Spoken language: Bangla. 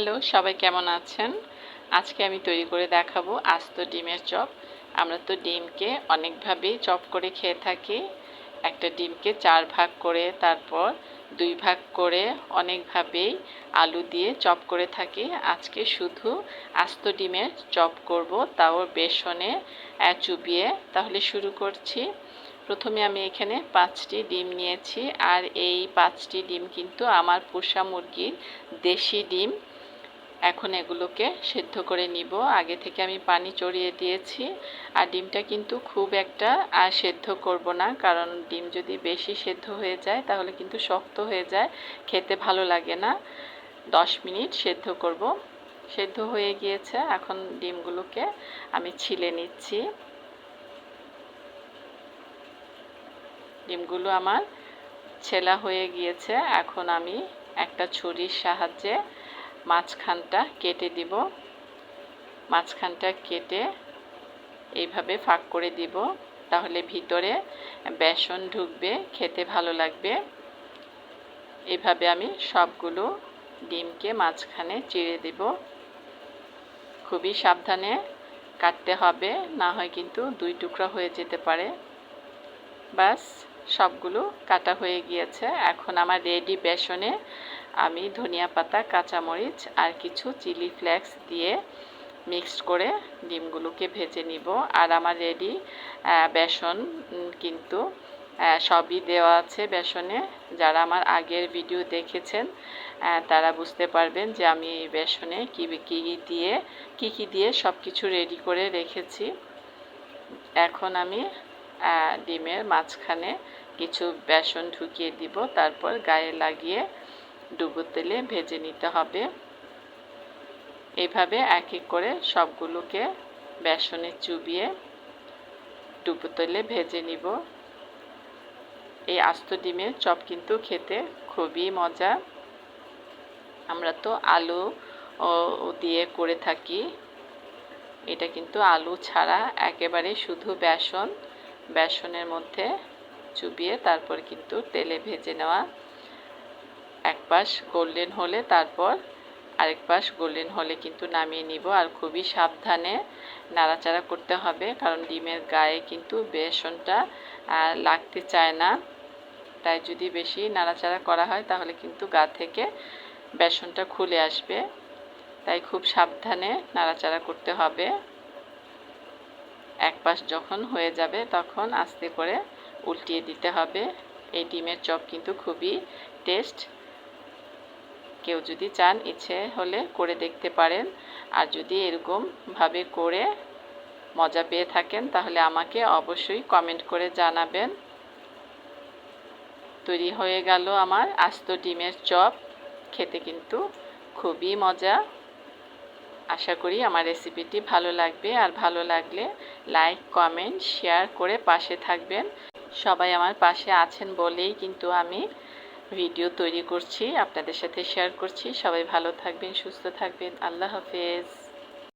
হ্যালো, সবাই কেমন আছেন? আজকে আমি তৈরি করে দেখাবো আস্ত ডিমের চপ। আমরা তো ডিমকে অনেকভাবেই চপ করে খেয়ে থাকি। একটা ডিমকে চার ভাগ করে, তারপর দুই ভাগ করে অনেকভাবেই আলু দিয়ে চপ করে থাকি। আজকে শুধু আস্ত ডিমের চপ করব, তাও বেসনে চুবিয়ে। তাহলে শুরু করছি। প্রথমে আমি এখানে পাঁচটি ডিম নিয়েছি, আর এই পাঁচটি ডিম কিন্তু আমার পোষা মুরগির দেশি ডিম। এখন এগুলোকে সেদ্ধ করে নিব। আগে থেকে আমি পানি চড়িয়ে দিয়েছি। আর ডিমটা কিন্তু খুব একটা সেদ্ধ করব না। কারণ ডিম যদি বেশি সেদ্ধ হয়ে যায়, তাহলে কিন্তু শক্ত হয়ে যায়। খেতে ভালো লাগে না। দশ মিনিট সেদ্ধ করব। সেদ্ধ হয়ে গিয়েছে। এখন ডিমগুলোকে আমি ছিলে নিচ্ছি। ডিমগুলো আমার ছেলা হয়ে গিয়েছে। এখন আমি একটা ছুরির সাহায্যে মাঝখানটা কেটে দিব। মাঝখানটা কেটে এইভাবে ফাঁক করে দিব। তাহলে ভিতরে বেসন ঢুকবে, খেতে ভালো লাগবে। এইভাবে আমি সবগুলো ডিমকে মাঝখানে চিড়ে দিব। খুবই সাবধানে কাটতে হবে, না হয় কিন্তু দুই টুকরা হয়ে যেতে পারে। বাস সবগুলো কাটা হয়ে গিয়েছে। এখন আমার রেডি বেসনে আমি ধনিয়া পাতা, কাঁচামরিচ আর কিছু চিলি ফ্লেক্স দিয়ে মিক্সড করে ডিমগুলোকে ভেজে নিব। আর আমার রেডি বেসন কিন্তু সবই দেওয়া আছে বেসনে। যারা আমার আগের ভিডিও দেখেছেন তারা বুঝতে পারবেন যে আমি এই বেসনে কী কী দিয়ে, কী কী দিয়ে সব কিছু রেডি করে রেখেছি। এখন আমি ডিমের মাঝখানে কিছু বেসন ঢুকিয়ে দিব। তারপর গায়ে লাগিয়ে ডুবো তেলে ভেজে নিতে হবে। এইভাবে এক এক করে সবগুলোকে বেসনে চুবিয়ে ডুবো তেলে ভেজে নিব। এই আস্ত ডিমের চপ কিন্তু খেতে খুবই মজা। আমরা তো আলু দিয়ে করে থাকি। এটা কিন্তু আলু ছাড়া একেবারে শুধু বেসন। বেসনের মধ্যে চুবিয়ে তারপর কিন্তু তেলে ভেজে নেওয়া। এক পাশ গোল্ডেন হলে তারপর আরেক পাশ গোল্ডেন হলে কিন্তু নামিয়ে নিব আর খুবই সাবধানে নাড়াচাড়া করতে হবে কারণ ডিমের গায়ে কিন্তু বেসনটা লাগতে চায় না। তাই যদি বেশি নাড়াচাড়া করা হয় তাহলে কিন্তু গা থেকে বেসনটা খুলে আসবে। তাই খুব সাবধানে নাড়াচাড়া করতে হবে। এক পাশ যখন হয়ে যাবে তখন আস্তে করে উল্টিয়ে দিতে হবে। এই ডিমের চপ কিন্তু খুবই টেস্ট। কেউ যদি চান ইচ্ছে হলে করে দেখতে পারেন। আর যদি এরকমভাবে করে মজা পেয়ে থাকেন, তাহলে আমাকে অবশ্যই কমেন্ট করে জানাবেন। তৈরি হয়ে গেল আমার আস্ত ডিমের চপ। খেতে কিন্তু খুবই মজা। আশা করি আমার রেসিপিটি ভালো লাগবে। আর ভালো লাগলে লাইক, কমেন্ট, শেয়ার করে পাশে থাকবেন। সবাই আমার পাশে আছেন বলেই কিন্তু আমি ভিডিও তৈরি করছি, আপনাদের সাথে শেয়ার করছি। সবাই ভালো থাকবেন, সুস্থ থাকবেন। আল্লাহ হাফেজ।